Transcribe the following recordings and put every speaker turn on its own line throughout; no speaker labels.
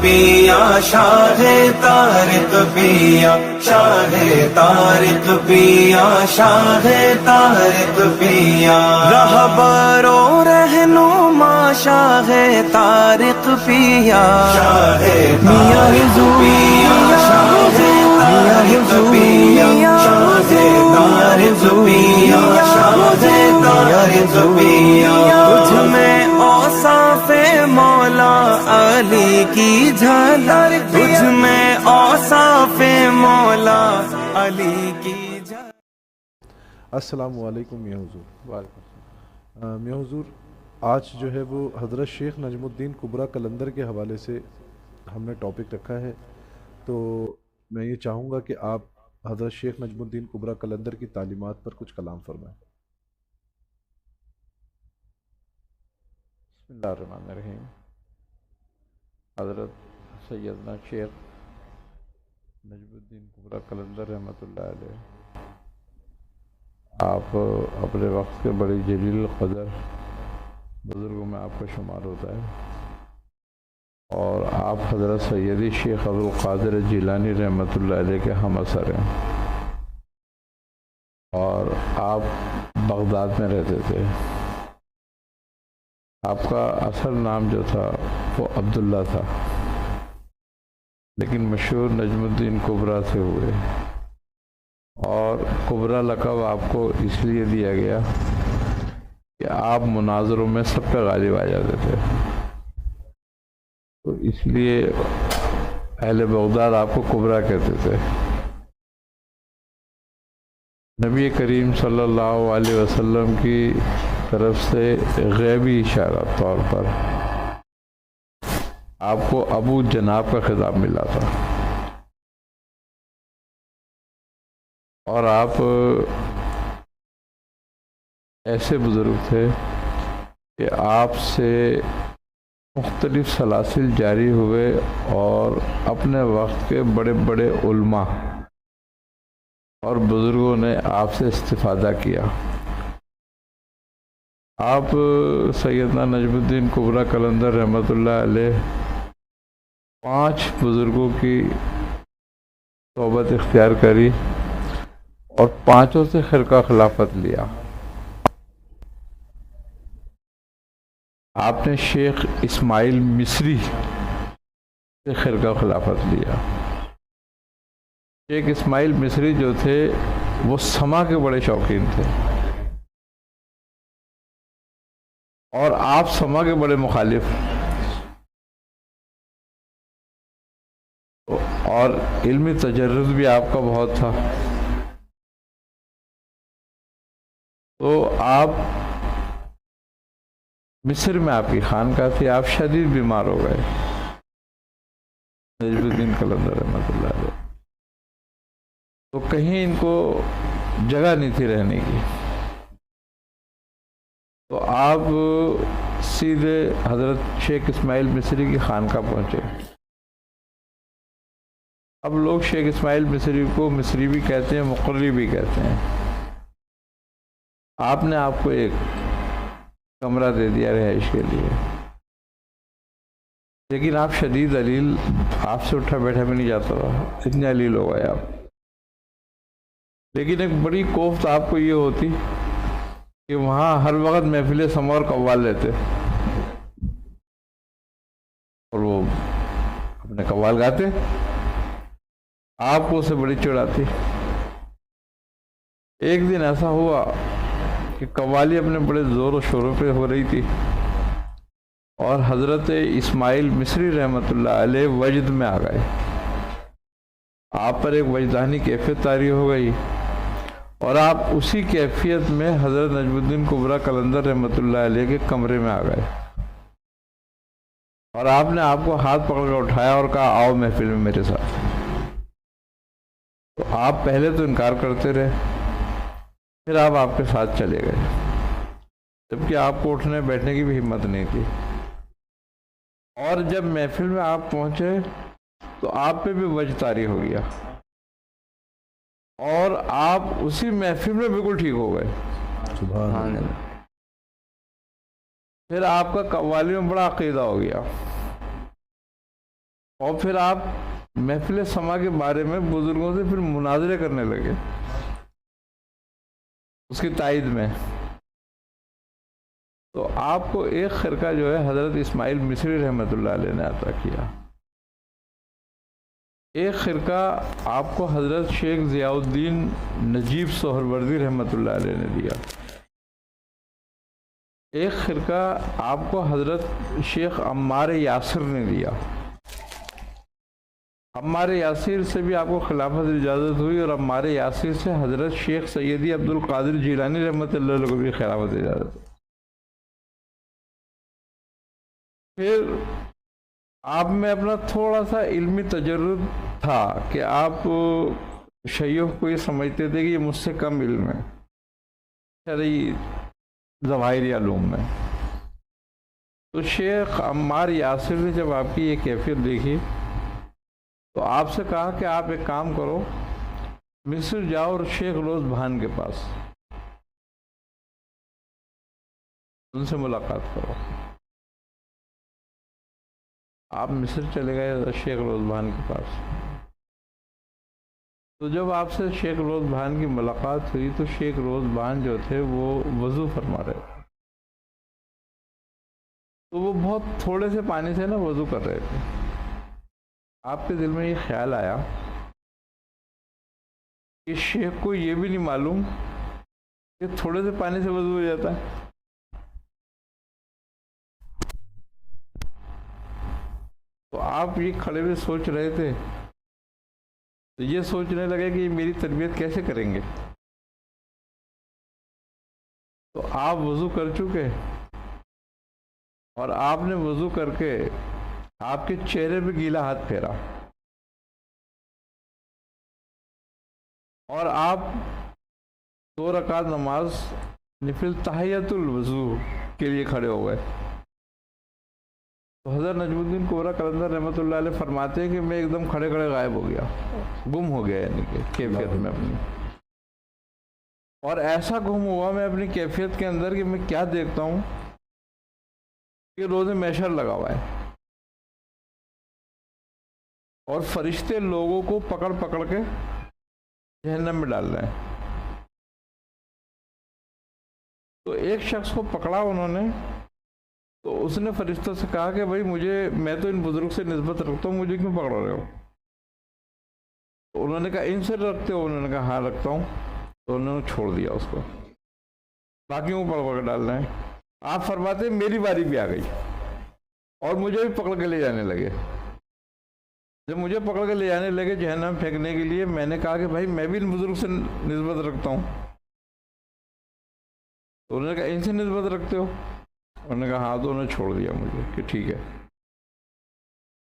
پیا شاہ تارک پیا شاہ تارک پیا شاہ تارک پیا۔ رہبرو رہنما شاہ تارک پیا۔ شاہ میاں پیا شاہ تارک پیا شاہ تارک پیا شاہ تارک پیا۔ تجھ میں مولا علی کی جھلک تجھ میں اوصاف مولا علی کی
السلام علیکم یا حضور۔
وعلیکم
حضور آج جو ہے وہ حضرت شیخ نجم الدین کبرا کلندر کے حوالے سے ہم نے ٹاپک رکھا ہے۔ تو میں یہ چاہوں گا کہ آپ حضرت شیخ نجم الدین کبرا کلندر کی تعلیمات پر کچھ کلام فرمائیں۔
بسم اللہ الرحمن الرحیم۔ حضرت سیدنا شیخ نجم الدین کبرا کلندر رحمۃ اللہ علیہ۔ آپ اپنے وقت کے بڑی جلیل قدر بزرگوں میں آپ کا شمار ہوتا ہے۔ اور آپ حضرت سیدی شیخ ابوالقادر جیلانی رحمۃ اللہ علیہ کے ہم اثر ہیں۔ اور آپ بغداد میں رہتے تھے۔ آپ کا اصل نام جو تھا وہ عبداللہ تھا۔ لیکن مشہور نجم الدین کبرا سے ہوئے۔ اور کبرا لقب آپ کو اس لیے دیا گیا کہ آپ مناظروں میں سب پہ غالب آ جاتے تھے۔ تو اس لیے اہل بغداد آپ کو کبرا کہتے تھے۔ نبی کریم صلی اللہ علیہ وسلم کی طرف سے غیبی اشارہ طور پر آپ کو ابو جناب کا خطاب ملا تھا۔ اور آپ ایسے بزرگ تھے کہ آپ سے مختلف سلاسل جاری ہوئے اور اپنے وقت کے بڑے بڑے علماء اور بزرگوں نے آپ سے استفادہ کیا۔ آپ سیدنا نجم الدین کبرا کلندر رحمۃ اللہ علیہ پانچ بزرگوں کی صحبت اختیار کری اور پانچوں سے خرقہ خلافت لیا۔ آپ نے شیخ اسماعیل مصری سے خرقہ خلافت لیا۔ شیخ اسماعیل مصری جو تھے وہ سما کے بڑے شوقین تھے۔ اور آپ سما کے بڑے مخالف۔ اور علمی تجرد بھی آپ کا بہت تھا۔ تو آپ مصر میں آپ کی خانقاہ تھی، آپ شدید بیمار ہو گئے۔ نجم الدین کلندر رحمۃ اللہ علیہ۔ تو کہیں ان کو جگہ نہیں تھی رہنے کی۔ تو آپ سیدھے حضرت شیخ اسماعیل مصری کی خانقاہ پہنچے۔ اب لوگ شیخ اسماعیل مصری کو مصری بھی کہتے ہیں، مقرری بھی کہتے ہیں۔ آپ نے آپ کو ایک کمرہ دے دیا رہائش کے لیے۔ لیکن آپ شدید علیل، آپ سے اٹھا بیٹھا بھی نہیں جاتا تھا۔ اتنے علیل ہو گئے آپ۔ لیکن ایک بڑی کوفت آپ کو یہ ہوتی۔ کہ وہاں ہر وقت محفل سمور قوال لیتے اور وہ اپنے قوال گاتے آپ کو اسے بڑی چڑ آتی۔ ایک دن ایسا ہوا کہ قوالی اپنے بڑے زور و شوروں پہ ہو رہی تھی۔ اور حضرت اسماعیل مصری رحمۃ اللہ علیہ وجد میں آ گئے۔ آپ پر ایک وجدانی کیفیت تاری ہو گئی۔ اور آپ اسی کیفیت میں حضرت نجم الدین کبرا کلندر رحمۃ اللہ علیہ کے کمرے میں آ گئے۔ اور آپ نے آپ کو ہاتھ پکڑ کر اٹھایا اور کہا، آؤ محفل میں میرے ساتھ۔ تو آپ پہلے تو انکار کرتے رہے، پھر آپ آپ کے ساتھ چلے گئے۔ جبکہ آپ کو اٹھنے بیٹھنے کی بھی ہمت نہیں تھی۔ اور جب محفل میں آپ پہنچے تو آپ پہ بھی وجہ ہو گیا۔ اور آپ اسی محفل میں بالکل ٹھیک ہو گئے۔
سبحان اللہ۔
پھر آپ کا قوالی میں بڑا عقیدہ ہو گیا۔ اور پھر آپ محفل سما کے بارے میں بزرگوں سے پھر مناظرے کرنے لگے۔ اس کی تائید میں۔ تو آپ کو ایک خرقہ جو ہے حضرت اسماعیل مصری رحمۃ اللہ علیہ نے عطا کیا۔ ایک خرقہ آپ کو حضرت شیخ ضیاء الدین نجیب سہروردی رحمۃ اللہ علیہ نے دیا۔ ایک خرقہ آپ کو حضرت شیخ عمار یاسر نے دیا۔ عمار یاسر سے بھی آپ کو خلافت اجازت ہوئی اور عمار یاسر سے حضرت شیخ سیدی عبد القادر جیلانی رحمۃ اللہ علیہ کو بھی خلافت اجازت۔ ہوئی پھر آپ میں اپنا تھوڑا سا علمی تجرب تھا کہ آپ شیخ کو یہ سمجھتے تھے کہ یہ مجھ سے کم علم ہے۔ اچھا، شرعی ظواہری علوم میں۔ تو شیخ عمار یاسر نے جب آپ کی یہ کیفیت دیکھی تو آپ سے کہا کہ آپ ایک کام کرو، مصر جاؤ اور شیخ روز بھان کے پاس۔ ان سے ملاقات کرو۔ آپ مصر چلے گئے شیخ روز بھان کے پاس۔ تو جب آپ سے شیخ روز بھان کی ملاقات ہوئی تو شیخ روزبان جو تھے وہ وضو فرما رہے تھے۔ تو وہ بہت تھوڑے سے پانی سے نا وضو کر رہے تھے۔ آپ کے دل میں یہ خیال آیا کہ شیخ کو یہ بھی نہیں معلوم کہ تھوڑے سے پانی سے وضو ہو جاتا ہے۔ تو آپ یہ کھڑے ہوئے سوچ رہے تھے تو یہ سوچنے لگے کہ یہ میری تربیت کیسے کریں گے؟ تو آپ وضو کر چکے اور آپ نے وضو کر کے آپ کے چہرے پہ گیلا ہاتھ پھیرا اور آپ دو رکعت نماز نفل تحیت الوضو کے لیے کھڑے ہو گئے۔ تو حضرت نجم الدین کوبرا کلندر رحمۃ اللہ علیہ فرماتے ہیں کہ میں ایک دم کھڑے کھڑے غائب ہو گیا گم ہو گیا یعنی کہ کیفیت میں اپنی۔ اور ایسا گم ہوا میں اپنی کیفیت کے اندر کہ میں کیا دیکھتا ہوں کہ روز میشر لگا ہوا ہے۔ اور فرشتے لوگوں کو پکڑ پکڑ کے جہنم میں ڈال رہے ہیں۔ تو ایک شخص کو پکڑا انہوں نے تو اس نے فرشتوں سے کہا کہ بھائی مجھے، میں تو ان بزرگ سے نسبت رکھتا ہوں، مجھے کیوں پکڑ رہے ہو؟ تو انہوں نے کہا، ان سے رکھتے ہو انہوں نے کہا ہاں رکھتا ہوں۔ تو انہوں نے چھوڑ دیا اس کو۔ باقی وہ پکڑ پکڑ ڈال رہے ہیں آپ فرماتے ہیں، میری باری بھی آ گئی۔ اور مجھے بھی پکڑ کے لے جانے لگے۔ جب مجھے پکڑ کے لے جانے لگے جہنم پھینکنے کے لیے، میں نے کہا کہ بھائی، میں بھی ان بزرگ سے نسبت رکھتا ہوں۔ تو انہوں نے کہا، ان سے نسبت رکھتے ہو؟ انہوں نے کہا ہاں تو انہوں نے چھوڑ دیا مجھے کہ ٹھیک ہے۔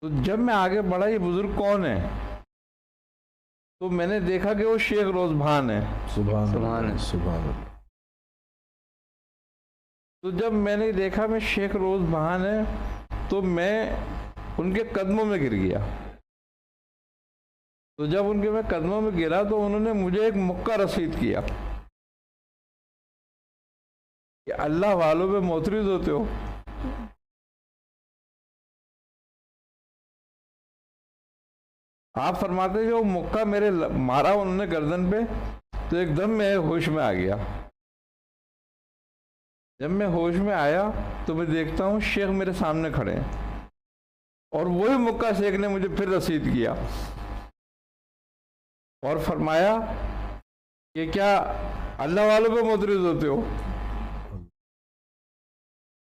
تو جب میں آگے بڑھا یہ بزرگ کون ہے تو میں نے دیکھا کہ وہ شیخ روز بھان ہے
سبحان
سبحان
اللہ۔ سبحان اللہ۔
تو جب میں نے دیکھا میں شیخ روز بہان ہے تو میں ان کے قدموں میں گر گیا۔ تو جب ان کے میں قدموں میں گرا تو انہوں نے مجھے ایک مکہ رسید کیا۔ کہ اللہ والوں پہ موترز ہوتے ہو۔ آپ فرماتے جو مکہ میرے مارا انہوں نے گردن پہ، تو ایک دم میں ہوش میں آ گیا۔ جب میں ہوش میں آیا تو میں دیکھتا ہوں شیخ میرے سامنے کھڑے ہیں۔ اور وہی مکہ شیخ نے مجھے پھر رسید کیا۔ اور فرمایا کہ کیا اللہ والوں پہ مدرز ہوتے ہو؟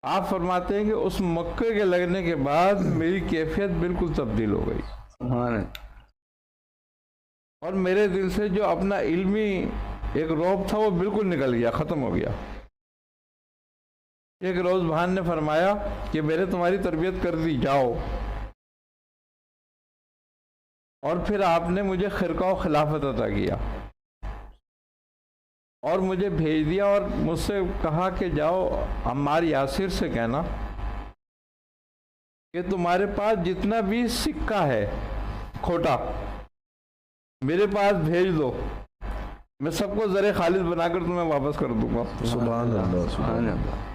آپ فرماتے ہیں کہ اس مکے کے لگنے کے بعد میری کیفیت بالکل تبدیل ہو گئی۔ اور میرے دل سے جو اپنا علمی ایک روب تھا وہ بالکل نکل گیا ختم ہو گیا۔ ایک روز بھان نے فرمایا کہ میرے تمہاری تربیت کر دی جاؤ۔ اور پھر آپ نے مجھے خرقہ و خلافت عطا کیا۔ اور مجھے بھیج دیا اور مجھ سے کہا کہ جاؤ عمار یاسر سے کہنا کہ تمہارے پاس جتنا بھی سکہ ہے کھوٹا میرے پاس بھیج دو۔ میں سب کو زر خالد بنا کر تمہیں واپس کر دوں گا۔
سبحان اللہ۔
سبحان اللہ۔